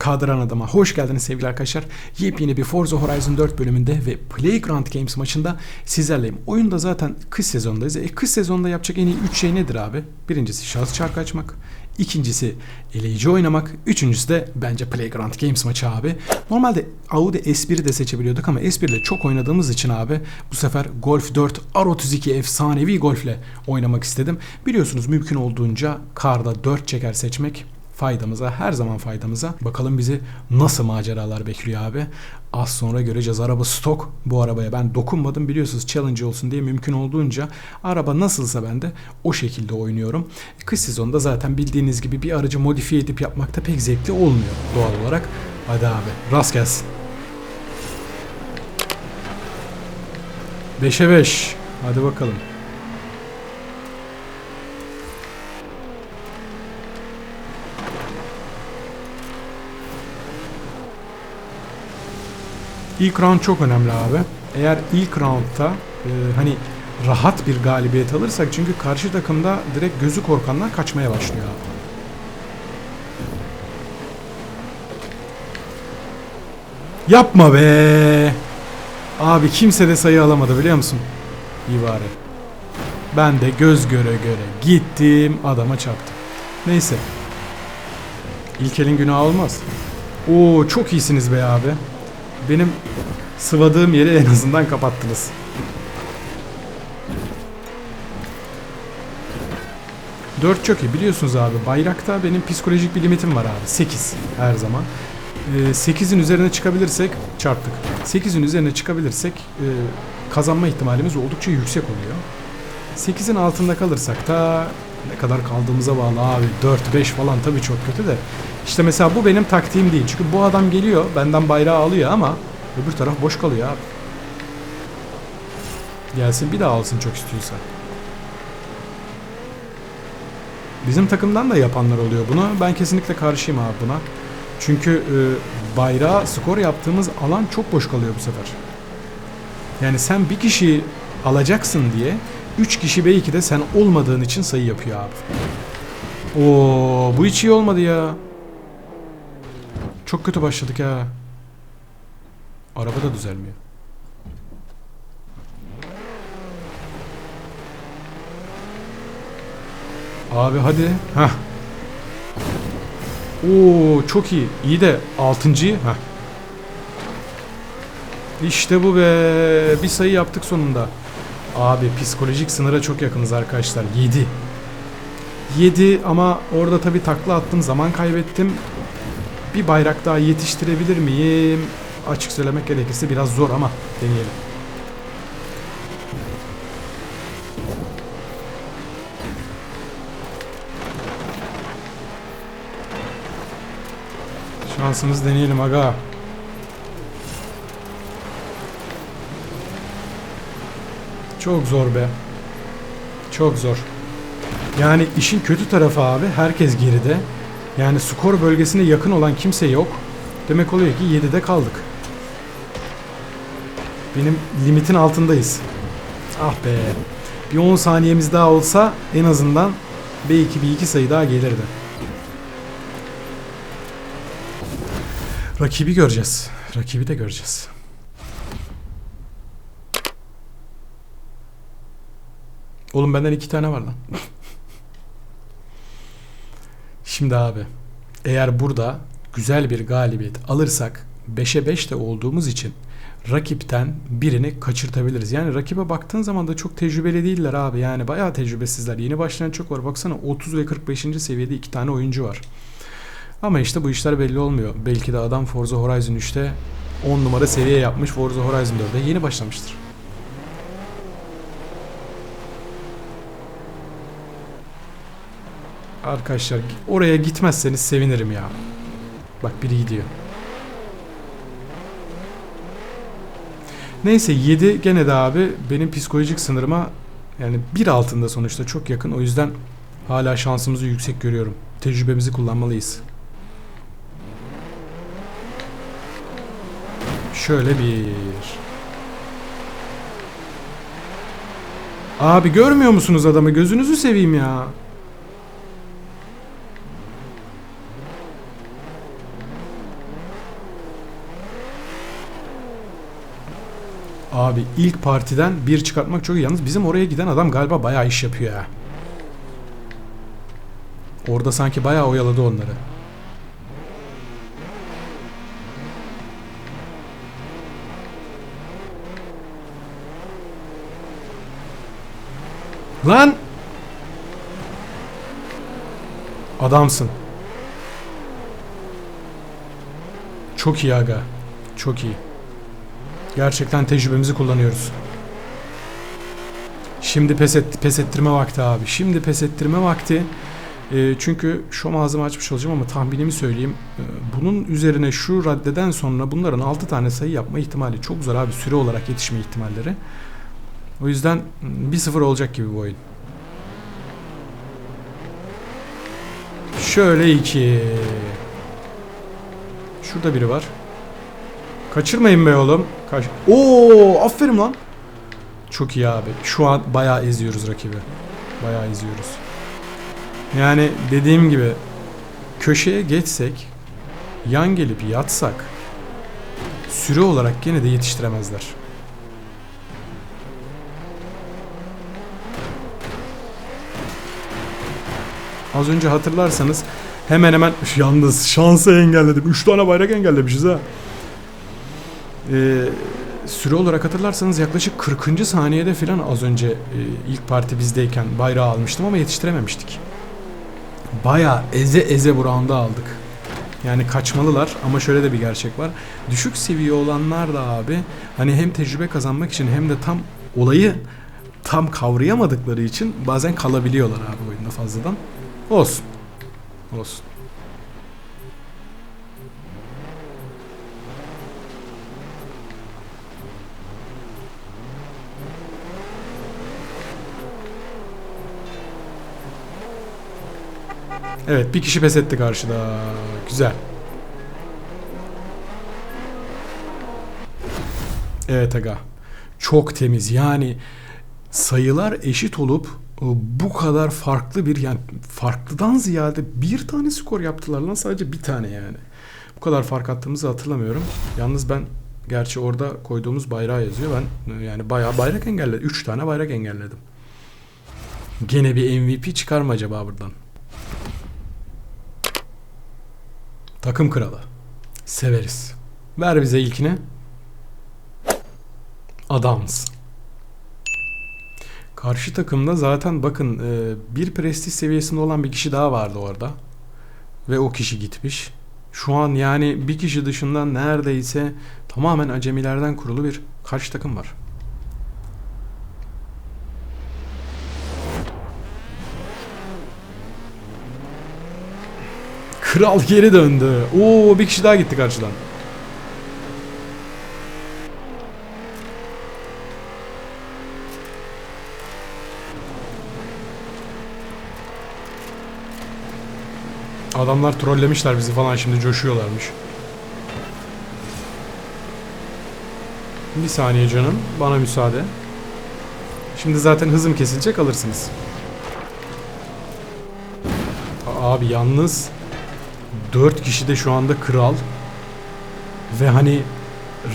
Kadran Adam'a hoş geldiniz sevgili arkadaşlar. Yepyeni bir Forza Horizon 4 bölümünde ve Playground Games maçında sizlerleyim. Oyunda zaten kış sezonundayız. E, kış sezonunda yapacak en iyi 3 şey nedir abi? Birincisi şahıs çarkı açmak. İkincisi eleyici oynamak. Üçüncüsü de bence Playground Games maçı abi. Normalde Audi S1'i de seçebiliyorduk ama S1 ile çok oynadığımız için abi bu sefer Golf 4 R32 efsanevi Golf'le oynamak istedim. Biliyorsunuz mümkün olduğunca karda 4 çeker seçmek faydamıza her zaman faydamıza. Bakalım bizi nasıl maceralar bekliyor abi. Az sonra göreceğiz. Araba stok. Bu arabaya ben dokunmadım. Biliyorsunuz challenge olsun diye mümkün olduğunca araba nasılsa ben de o şekilde oynuyorum. Kış sezonunda zaten bildiğiniz gibi bir aracı modifiye edip yapmakta pek zevkli olmuyor doğal olarak. Hadi abi rast gelsin. 5'e 5. Hadi bakalım. İlk round çok önemli abi. Eğer ilk roundda e, hani rahat bir galibiyet alırsak çünkü karşı takımda direkt gözü korkanlar kaçmaya başlıyor abi. Yapma be. Abi kimse de sayı alamadı biliyor musun? İyi. Ben de göz göre göre gittim adama çarptım. Neyse. İlk elin günahı olmaz. Oo çok iyisiniz be abi. Benim sıvadığım yeri en azından kapattınız. Dört çok iyi biliyorsunuz abi. Bayrakta benim psikolojik bir limitim var abi. 8 her zaman. Ee, 8'in üzerine çıkabilirsek çarptık. 8'in üzerine çıkabilirsek e, kazanma ihtimalimiz oldukça yüksek oluyor. 8'in altında kalırsak da ne kadar kaldığımıza bağlı abi. 4-5 falan tabii çok kötü de. İşte mesela bu benim taktiğim değil. Çünkü bu adam geliyor benden bayrağı alıyor ama öbür taraf boş kalıyor abi. Gelsin bir daha alsın çok istiyorsa. Bizim takımdan da yapanlar oluyor bunu. Ben kesinlikle karşıyım abi buna. Çünkü e, bayrağı skor yaptığımız alan çok boş kalıyor bu sefer. Yani sen bir kişiyi alacaksın diye 3 kişi belki de sen olmadığın için sayı yapıyor abi. Oo, bu hiç iyi olmadı ya. Çok kötü başladık ya. Araba da düzelmiyor. Abi hadi. Hah. Oo çok iyi. İyi de altıncıyı. Hah. İşte bu be. Bir sayı yaptık sonunda. Abi psikolojik sınıra çok yakınız arkadaşlar. 7. 7 ama orada tabii takla attım. Zaman kaybettim. Bir bayrak daha yetiştirebilir miyim? Açık söylemek gerekirse biraz zor ama deneyelim. Şansımızı deneyelim aga. Çok zor be. Çok zor. Yani işin kötü tarafı abi herkes geride. Yani skor bölgesine yakın olan kimse yok. Demek oluyor ki 7'de kaldık. Benim limitin altındayız. Ah be. Bir 10 saniyemiz daha olsa en azından belki bir iki sayı daha gelirdi. Rakibi göreceğiz. Rakibi de göreceğiz. Oğlum benden iki tane var lan. Şimdi abi eğer burada güzel bir galibiyet alırsak 5'e 5 de olduğumuz için rakipten birini kaçırtabiliriz. Yani rakibe baktığın zaman da çok tecrübeli değiller abi. Yani bayağı tecrübesizler. Yeni başlayan çok var. Baksana 30 ve 45. seviyede iki tane oyuncu var. Ama işte bu işler belli olmuyor. Belki de adam Forza Horizon 3'te 10 numara seviye yapmış. Forza Horizon 4'e yeni başlamıştır. Arkadaşlar oraya gitmezseniz sevinirim ya. Bak biri gidiyor. Neyse 7 gene de abi benim psikolojik sınırıma yani bir altında sonuçta çok yakın. O yüzden hala şansımızı yüksek görüyorum. Tecrübemizi kullanmalıyız. Şöyle bir. Abi görmüyor musunuz adamı? Gözünüzü seveyim ya. Abi ilk partiden bir çıkartmak çok iyi. Yalnız bizim oraya giden adam galiba bayağı iş yapıyor ya. Orada sanki bayağı oyaladı onları. Lan! Adamsın. Çok iyi aga. Çok iyi. Gerçekten tecrübemizi kullanıyoruz. Şimdi pes, et, pes ettirme vakti abi. Şimdi pes ettirme vakti. E, çünkü şu ağzımı açmış olacağım ama tahminimi söyleyeyim. E, bunun üzerine şu raddeden sonra bunların 6 tane sayı yapma ihtimali çok zor abi. Süre olarak yetişme ihtimalleri. O yüzden 1-0 olacak gibi bu oyun. Şöyle iki. Şurada biri var. Kaçırmayın be oğlum. Kaç. Oo, aferin lan. Çok iyi abi. Şu an bayağı eziyoruz rakibi. Bayağı eziyoruz. Yani dediğim gibi köşeye geçsek yan gelip yatsak süre olarak gene de yetiştiremezler. Az önce hatırlarsanız hemen hemen yalnız şansı engelledim. 3 tane bayrak engellemişiz ha. Ee, süre olarak hatırlarsanız yaklaşık 40. saniyede falan az önce e, ilk parti bizdeyken bayrağı almıştım ama yetiştirememiştik. Baya eze eze bu round'u aldık. Yani kaçmalılar ama şöyle de bir gerçek var. Düşük seviye olanlar da abi hani hem tecrübe kazanmak için hem de tam olayı tam kavrayamadıkları için bazen kalabiliyorlar abi oyunda fazladan. Olsun. Olsun. Evet bir kişi pes etti karşıda. Güzel. Evet aga. Çok temiz. Yani sayılar eşit olup e, bu kadar farklı bir yani farklıdan ziyade bir tane skor yaptılar lan sadece bir tane yani. Bu kadar fark attığımızı hatırlamıyorum. Yalnız ben gerçi orada koyduğumuz bayrağı yazıyor. Ben e, yani bayağı bayrak engelledim. 3 tane bayrak engelledim. Gene bir MVP çıkar mı acaba buradan? Takım kralı. Severiz. Ver bize ilkini. Adams. Karşı takımda zaten bakın e, bir prestij seviyesinde olan bir kişi daha vardı orada. Ve o kişi gitmiş. Şu an yani bir kişi dışında neredeyse tamamen acemilerden kurulu bir karşı takım var. Kral geri döndü. Oo bir kişi daha gitti karşıdan. Adamlar trollemişler bizi falan şimdi coşuyorlarmış. Bir saniye canım. Bana müsaade. Şimdi zaten hızım kesilecek alırsınız. Abi yalnız 4 kişi de şu anda kral. Ve hani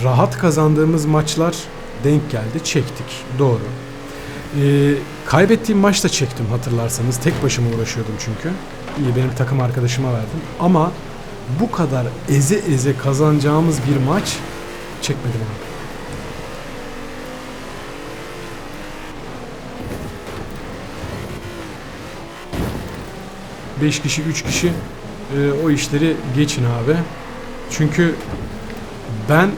rahat kazandığımız maçlar denk geldi. Çektik. Doğru. Ee, kaybettiğim maçta çektim hatırlarsanız. Tek başıma uğraşıyordum çünkü. İyi benim takım arkadaşıma verdim. Ama bu kadar eze eze kazanacağımız bir maç çekmedim abi. Beş kişi, üç kişi e, o işleri geçin abi. Çünkü ben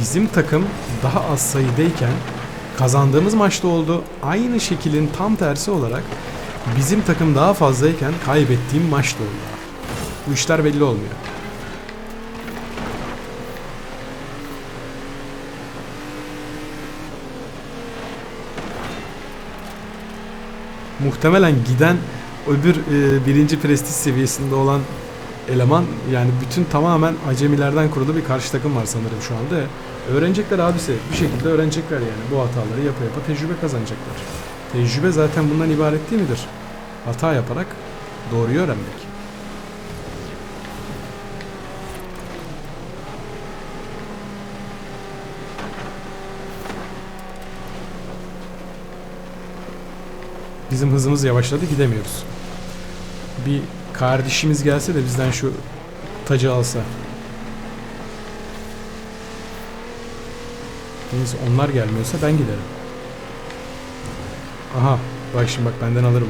bizim takım daha az sayıdayken kazandığımız maçta oldu. Aynı şekilin tam tersi olarak bizim takım daha fazlayken kaybettiğim maçta oldu. Bu işler belli olmuyor. Muhtemelen giden öbür e, birinci prestij seviyesinde olan eleman yani bütün tamamen acemilerden kurulu bir karşı takım var sanırım şu anda. Öğrenecekler abisi. Bir şekilde öğrenecekler yani. Bu hataları yapa yapa tecrübe kazanacaklar. Tecrübe zaten bundan ibaret değil midir? Hata yaparak doğruyu öğrenmek. Bizim hızımız yavaşladı gidemiyoruz. Bir kardeşimiz gelse de bizden şu tacı alsa. Neyse onlar gelmiyorsa ben giderim. Aha bak şimdi bak benden alır bu.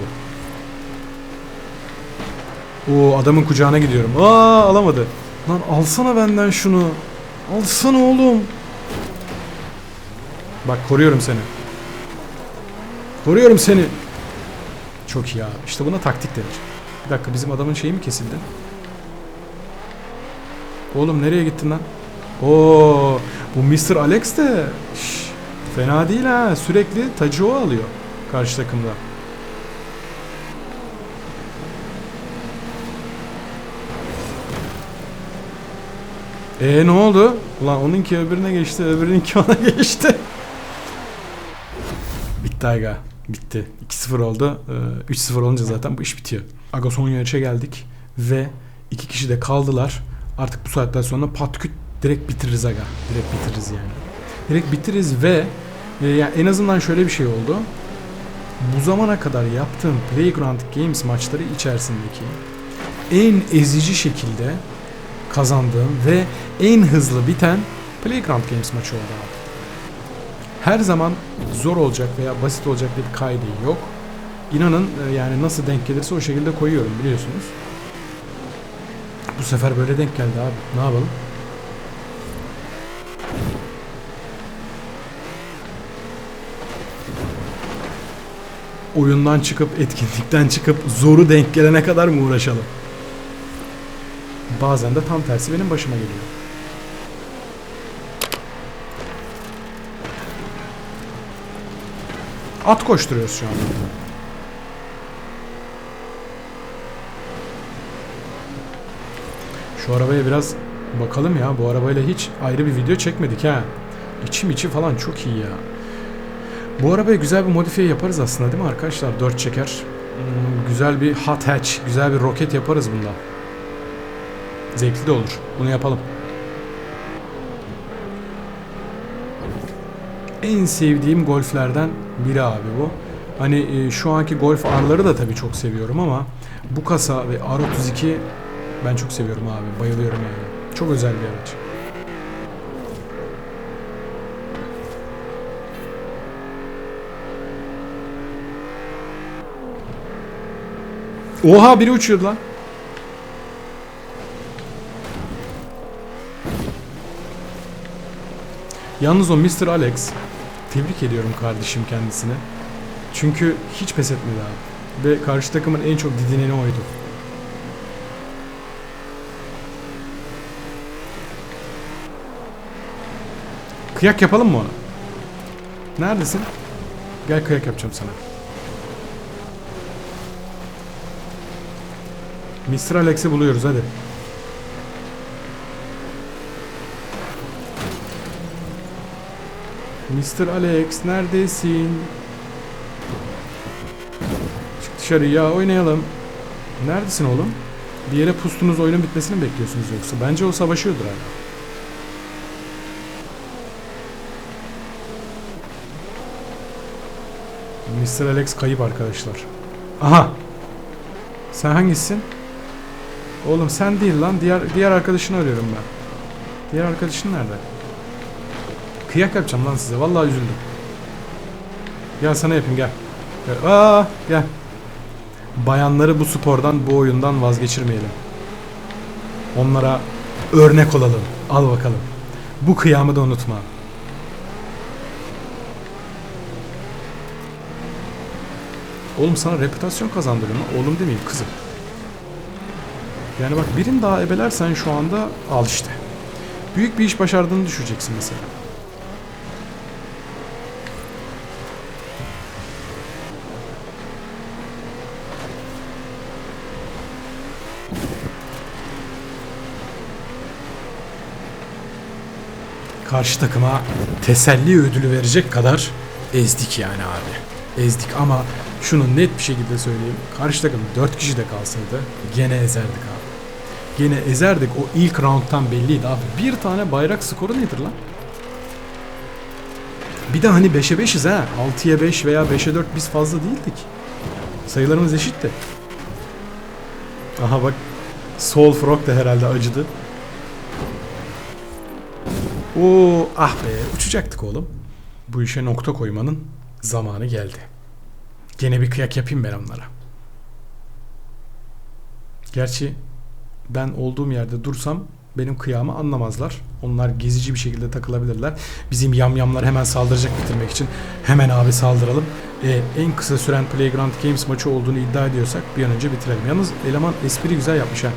Oo adamın kucağına gidiyorum. Aa alamadı. Lan alsana benden şunu. Alsana oğlum. Bak koruyorum seni. Koruyorum seni. Çok iyi abi. İşte buna taktik denir. Bir dakika bizim adamın şeyi mi kesildi? Oğlum nereye gittin lan? Oo, bu Mr. Alex de şş, fena değil ha. Sürekli tacı o alıyor karşı takımda. E ne oldu? Ulan onunki öbürüne geçti, öbürününki ona geçti. Bitti. Bitti. 2-0 oldu. Ee, 3-0 olunca zaten bu iş bitiyor. Aga son yarışa geldik ve iki kişi de kaldılar. Artık bu saatten sonra patküt direkt bitiririz aga. Direkt bitiririz yani. Direkt bitiririz ve e, yani en azından şöyle bir şey oldu. Bu zamana kadar yaptığım Playground Games maçları içerisindeki en ezici şekilde kazandığım ve en hızlı biten Playground Games maçı oldu abi. Her zaman zor olacak veya basit olacak bir kaydı yok. İnanın e, yani nasıl denk gelirse o şekilde koyuyorum biliyorsunuz. Bu sefer böyle denk geldi abi. Ne yapalım? Oyundan çıkıp, etkinlikten çıkıp zoru denk gelene kadar mı uğraşalım? Bazen de tam tersi benim başıma geliyor. At koşturuyoruz şu anda. Şu arabaya biraz bakalım ya. Bu arabayla hiç ayrı bir video çekmedik ha. İçim içi falan çok iyi ya. Bu arabaya güzel bir modifiye yaparız aslında değil mi arkadaşlar? 4 çeker. Hmm, güzel bir hot hatch, güzel bir roket yaparız bundan. Zevkli de olur. Bunu yapalım. En sevdiğim golflerden biri abi bu. Hani e, şu anki golf R'ları da tabii çok seviyorum ama bu kasa ve R32 ben çok seviyorum abi. Bayılıyorum yani. Çok özel bir araç. Oha biri uçuyordu lan. Yalnız o Mr. Alex tebrik ediyorum kardeşim kendisine. Çünkü hiç pes etmedi abi. Ve karşı takımın en çok didineni oydu. Kıyak yapalım mı ona? Neredesin? Gel kıyak yapacağım sana. Mr. Alex'i buluyoruz hadi. Mr. Alex neredesin? Çık dışarıya oynayalım. Neredesin oğlum? Bir yere pustunuz oyunun bitmesini bekliyorsunuz yoksa? Bence o savaşıyordur hala. Mr. Alex kayıp arkadaşlar. Aha! Sen hangisisin? Oğlum sen değil lan. Diğer diğer arkadaşını arıyorum ben. Diğer arkadaşın nerede? Kıyak yapacağım lan size. Vallahi üzüldüm. Gel sana yapayım gel. gel. Aa, gel. Bayanları bu spordan, bu oyundan vazgeçirmeyelim. Onlara örnek olalım. Al bakalım. Bu kıyamı da unutma. Oğlum sana reputasyon kazandırıyorum. Oğlum demeyeyim kızım. Yani bak birini daha ebelersen şu anda al işte. Büyük bir iş başardığını düşeceksin mesela. Karşı takıma teselli ödülü verecek kadar ezdik yani abi. Ezdik ama şunu net bir şekilde söyleyeyim. Karşı takım 4 kişi de kalsaydı gene ezerdik abi. Gene ezerdik. O ilk round'tan belliydi abi. Bir tane bayrak skoru nedir lan? Bir de hani 5'e 5'iz ha. 6'ya 5 veya 5'e 4 biz fazla değildik. Sayılarımız eşit de. Aha bak. Soul Frog da herhalde acıdı. Oo, ah be uçacaktık oğlum. Bu işe nokta koymanın zamanı geldi. Gene bir kıyak yapayım ben onlara. Gerçi ben olduğum yerde dursam benim kıyamı anlamazlar. Onlar gezici bir şekilde takılabilirler. Bizim yamyamlar hemen saldıracak bitirmek için. Hemen abi saldıralım. Ee, en kısa süren Playground Games maçı olduğunu iddia ediyorsak bir an önce bitirelim. Yalnız eleman espri güzel yapmış ha.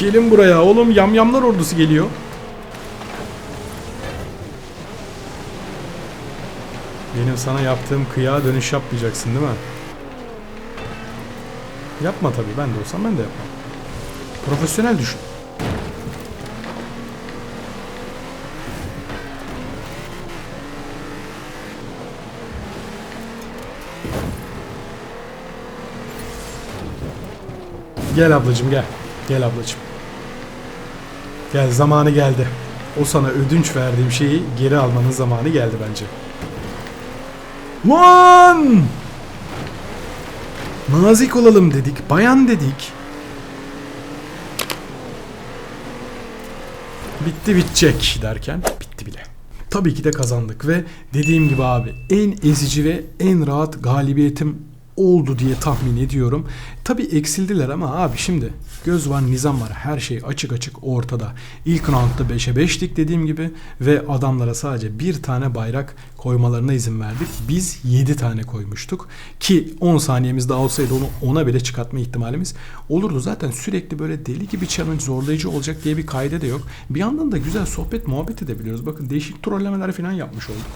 Gelin buraya oğlum yamyamlar ordusu geliyor. Benim sana yaptığım kıyağa dönüş yapmayacaksın değil mi? Yapma tabii ben de olsam ben de yapmam. Profesyonel düşün. Gel ablacım gel. Gel ablacım. Gel zamanı geldi. O sana ödünç verdiğim şeyi geri almanın zamanı geldi bence. Lan! Nazik olalım dedik, bayan dedik. Bitti bitecek derken bitti bile. Tabii ki de kazandık ve dediğim gibi abi en ezici ve en rahat galibiyetim oldu diye tahmin ediyorum. Tabii eksildiler ama abi şimdi göz var nizam var her şey açık açık ortada. İlk roundda 5'e 5'lik dediğim gibi ve adamlara sadece bir tane bayrak koymalarına izin verdik. Biz 7 tane koymuştuk ki 10 saniyemiz daha olsaydı onu ona bile çıkartma ihtimalimiz olurdu. Zaten sürekli böyle deli gibi challenge zorlayıcı olacak diye bir kaide de yok. Bir yandan da güzel sohbet muhabbet edebiliyoruz. Bakın değişik trollemeler falan yapmış olduk.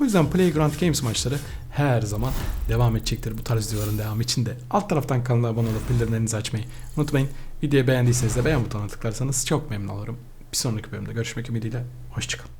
O yüzden Playground Games maçları her zaman devam edecektir bu tarz videoların devamı için de. Alt taraftan kanala abone olup bildirimlerinizi açmayı unutmayın. Videoyu beğendiyseniz de beğen butonuna tıklarsanız çok memnun olurum. Bir sonraki bölümde görüşmek ümidiyle. Hoşçakalın.